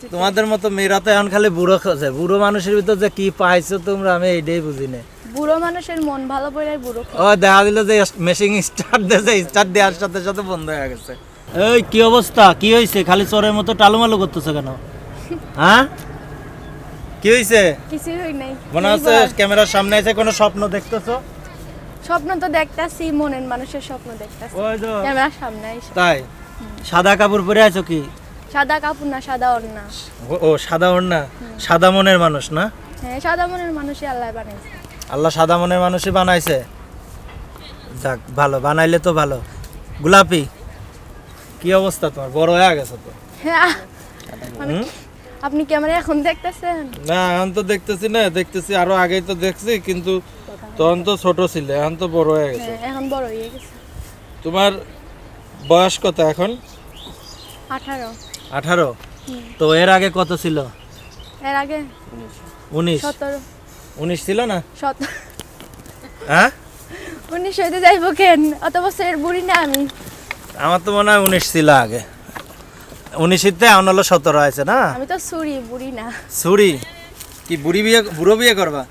তোমাদের মতো মেয়েরা তো এখন খালি বুড়ো খোঁজে। বুড়ো মানুষের ভিতর যে কি পাইছো তোমরা আমি এইটাই বুঝি না বুড়ো মানুষের মন ভালো করে বুড়ো ও দেখা দিল যে মেশিন স্টার্ট দিয়েছে স্টার্ট দেওয়ার সাথে সাথে বন্ধ হয়ে গেছে। এই কি অবস্থা? কি হয়েছে খালি চোরের মতো টালুমালু করতেছো কেন? হ্যাঁ? কি হয়েছে কিছুই হই নাই। মনে হচ্ছে ক্যামেরার সামনে এসে কোনো স্বপ্ন দেখতেছো? স্বপ্ন তো দেখতাছি মনের মানুষের স্বপ্ন দেখতাছি। ক্যামেরার সামনে এসে। তাই? সাদা কাপড় পরে আছো কি? সাদা কাপড় না সাদা ওড়না? ও- সাদা ওড়না? সাদা মনের মানুষ না? হ্যাঁ সাদা মনের মানুষই আল্লাহ বানাইছে। আল্লাহ সাদা মনের মানুষই বানাইছে? যাক ভালো বানাইলে তো ভালো। গোলাপি? কি অবস্থা তোমার? বড় হয়ে গেছে তো। হ্যাঁ আমি আপনি ক্যামেরা এখন দেখতেছেন? না এখন তো দেখতেছি না দেখতেছি আরও আগেই তো দেখছি কিন্তু তখন তো ছোট ছিল এখন তো বড় হয়ে গেছে। হ্যাঁ এখন বড় হয়ে গেছে। তোমার বয়স কত এখন? আঠারো। আঠারো? তো এর আগে কত ছিল? এর আগে উনিশ। সতেরো। উনিশ ছিল না? সতেরো হ্যাঁ? উনিশ হইতে যাইবো কেন? অত বছরের বুড়ি না আমি। আমার তো মনে হয় উনিশ ছিল আগে। উনিশিতে এখন হলো সতেরো আছে না? আমি তো সুরি বুড়ি না। ছুরি? কি বুড়ি বিয়ে বুড়ো বিয়ে করবা?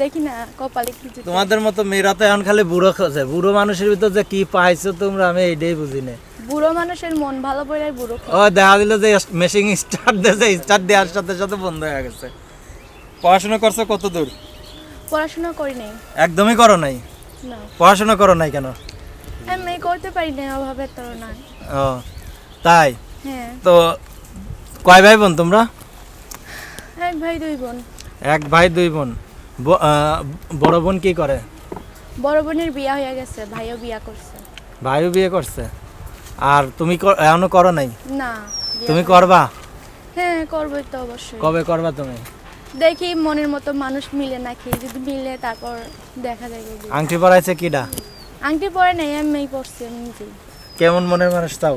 দেখি না কপালে কি তোমাদের মতো মেয়েরা তো এখন খালি বুড়ো খোঁজে। বুড়ো মানুষের ভিতর যে কি পাইছো তোমরা আমি এইটাই বুঝি না। বুড়ো মানুষের মন ভালো করে বুড়ো ও দেখা দিল যে মেশিন স্টার্ট স্টার্ট দেওয়ার সাথে সাথে বন্ধ হয়ে গেছে। পড়াশোনা করছ কত দূর? পড়াশোনা করি নাই। একদমই করো নাই? না। পড়াশোনা করো নাই কেন? আমি করতে পারি না অভাবে তো না ও তাই? হ্যাঁ। তো কয় ভাই বোন তোমরা? এক ভাই দুই বোন। এক ভাই দুই বোন। বড় বোন কি করে? বড় বোনের বিয়া হয়ে গেছে ভাইও বিয়া করছে। ভাইও বিয়ে করছে? আর তুমি এখনও করো নাই? না তুমি করবা? হ্যাঁ করবোই তো অবশ্যই। কবে করবা তুমি? দেখি মনের মতো মানুষ মিলে নাকি যদি মিলে তারপর দেখা যাবে। আংটি পরাইছে কিডা? আংটি পরে নাই আমি পড়ছি আমি নিজেই। কেমন মনের মানুষ তাও?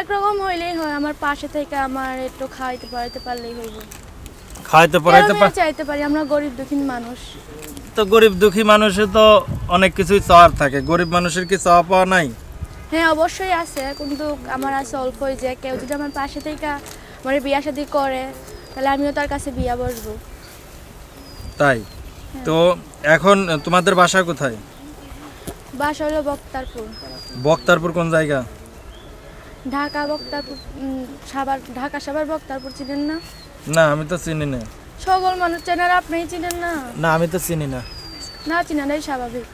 একরকম হইলেই হয় আমার পাশে থেকে আমার একটু খাওয়াইতে পারাইতে পারলেই হইব। খাওয়াইতে পড়াইতে চাইতে পারি আমরা গরিব দুঃখী মানুষ। তো গরিব দুঃখী মানুষের তো অনেক কিছুই চাওয়ার থাকে। গরিব মানুষের কি চাওয়া পাওয়া নাই? হ্যাঁ অবশ্যই আছে কিন্তু আমার আছে অল্পই যে কেউ যদি আমার পাশে থেকে আমার বিয়া শাদি করে তাহলে আমিও তার কাছে বিয়া বসবো। তাই? তো এখন তোমাদের বাসা কোথায়? বাস হলো বক্তারপুর। বক্তারপুর কোন জায়গা? ঢাকা বক্তারপুর সাভার ঢাকা সাভার বক্তারপুর চিনেন না? না আমি তো চিনি না। সকল মানুষ চেনার আপনি চিনেন না। না আমি তো চিনি না। না চিনাটাই স্বাভাবিক।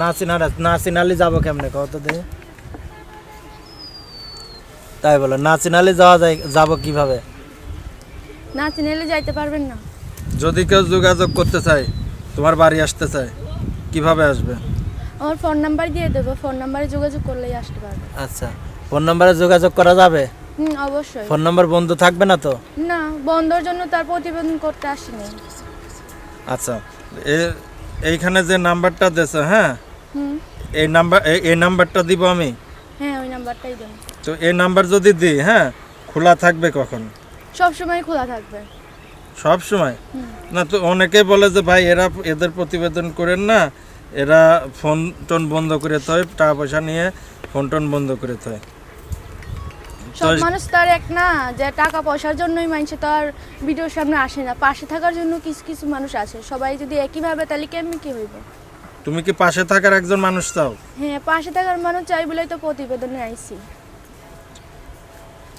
না চিনা না চিনালি যাব কেমনে কত দে তাই বলো না চিনালি যাওয়া যায় যাব কীভাবে? না চিনালে যাইতে পারবেন না। যদি কেউ যোগাযোগ করতে চায় তোমার বাড়ি আসতে চায় কীভাবে আসবে? আমার ফোন নাম্বার দিয়ে দেবো ফোন নাম্বারে যোগাযোগ করলেই আসতে পারবে। আচ্ছা ফোন নাম্বারে যোগাযোগ করা যাবে? হুম অবশ্যই। ফোন নম্বর বন্ধ থাকবে না তো? না বন্ধর জন্য তার প্রতিবেদন করতে আসিনি। আচ্ছা এইখানে যে নাম্বারটা দিয়েছ হ্যাঁ? এই নাম্বার এই- নাম্বারটা দিব আমি? হ্যাঁ ওই নাম্বারটাই দেন। তো এই নাম্বার যদি দিই হ্যাঁ খোলা থাকবে কখন? সব সময় খোলা থাকবে। সব সময় না তো অনেকে বলে যে ভাই এরা এদের প্রতিবেদন করেন না। এরা ফোন টোন বন্ধ করে হয় টাকা পয়সা নিয়ে ফোন টোন বন্ধ করে হয় সব মানুষ তার এক না যে টাকা পয়সার জন্যই মানুষ তো আর ভিডিওর সামনে আসে না। পাশে থাকার জন্য কিছু কিছু মানুষ আসে সবাই যদি একই ভাবে তাহলে কেমনি কি হইব? তুমি কি পাশে থাকার একজন মানুষ চাও? হ্যাঁ পাশে থাকার মানুষ চাই বলেই তো প্রতিবেদনে আইছি।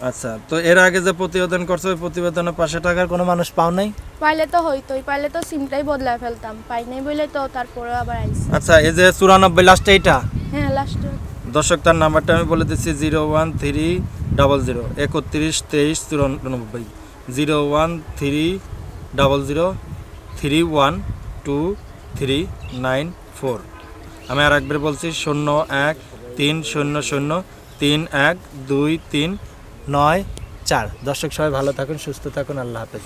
আচ্ছা তো এর আগে যে প্রতিবেদন করছ ওই প্রতিবেদনের পাশে থাকার কোনো মানুষ পাও নাই? পাইলে তো হইতোই পাইলে তো সিমটাই বদলায় ফেলতাম। পাই নাই বলে তো তারপরে আবার আইছি। আচ্ছা এই যে চুরানব্বই লাস্ট এইটা? হ্যাঁ লাস্টে দর্শক তার নাম্বারটা আমি বলে দিচ্ছি zero one three double zero, একত্রিশ, তেইশ, চুরানব্বই। Zero one three double zero three one two three nine four. আমি আর একবার বলছি, শূন্য এক তিন শূন্য শূন্য তিন এক দুই তিন নয় চার। দর্শক সবাই ভালো থাকুন, সুস্থ থাকুন, আল্লাহ হাফেজ।